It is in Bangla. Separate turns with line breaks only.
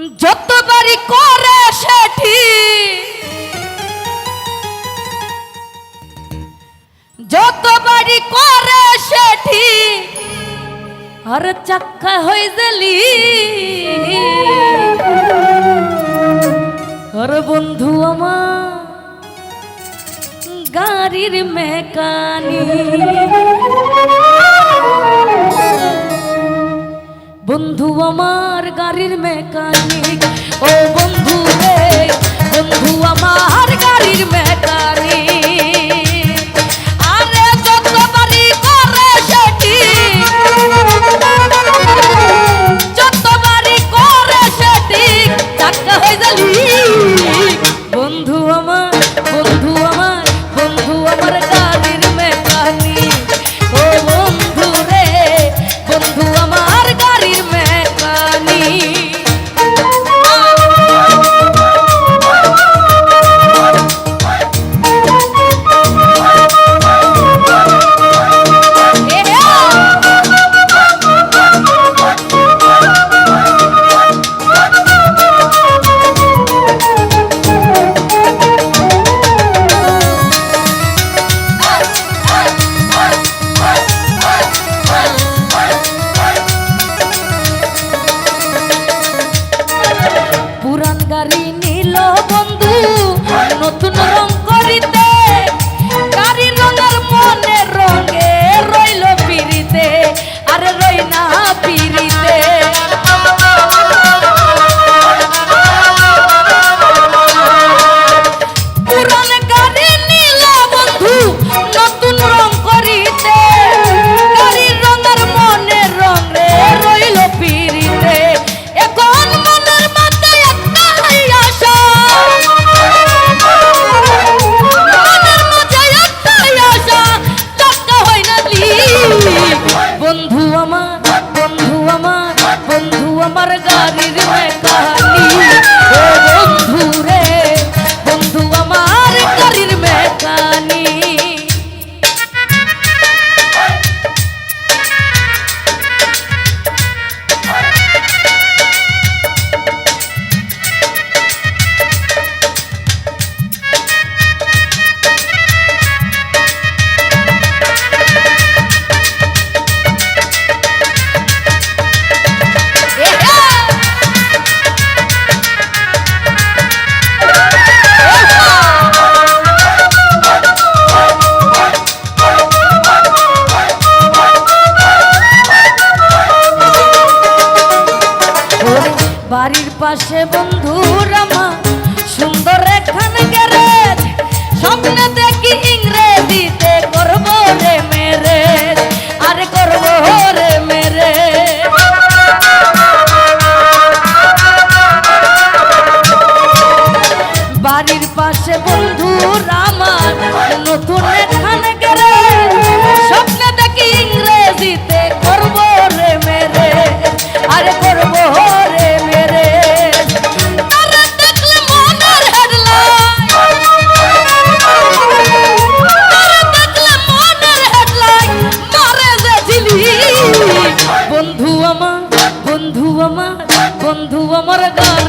যতবারই করে সেটি, যতবারই করে সেটি, আর চাক্কা হয়ে গেলি। আর বন্ধু আমার, গাড়ির মেকানি বন্ধু আমার গাড়ির মেকানিক। ও বন্ধু রে বন্ধু আমার গাড়ির মেকানিক। Hare বাড়ির পাশে বন্ধু রামা সুন্দর এখান গ্যারেজ স্বপ্নে দেখি ইংরেজিতে করব রে মেরে, আর করব রে মেরে। বাড়ির পাশে বন্ধু আমার দা